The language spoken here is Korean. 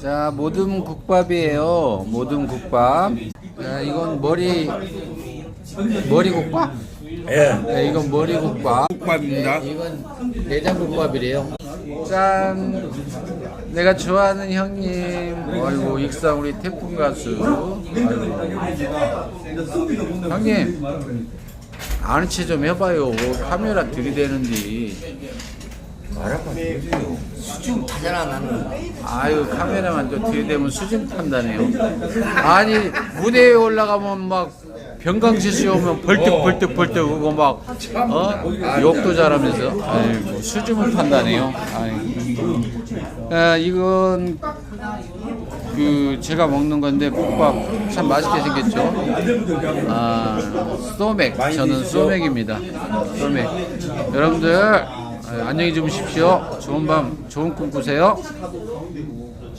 자, 모듬 국밥이에요. 모듬 국밥. 자, 이건 머리 머리 국밥? 예. 네, 이건 머리 국밥. 국밥입니다. 이건 내장 국밥이래요. 짠. 내가 좋아하는 형님. 아이고 익상 우리 태풍 가수. 아이고. 형님. 아는 체좀 해봐요. 카메라 들이대는 데. 수중 타잖아 나는. 아유 카메라만 좀 들이대면 수준 판다네요. 아니 무대에 올라가면 막 병강지수 오면 벌떡 벌떡 벌떡 그거 막 어? 욕도 잘하면서 아이고 수준을 판다네요. 아이고. 아, 이건 그 제가 먹는 건데 국밥 참 맛있게 생겼죠. 아 소맥 저는 소맥입니다. 소맥 여러분들 아, 안녕히 주무십시오. 좋은 밤 좋은 꿈 꾸세요.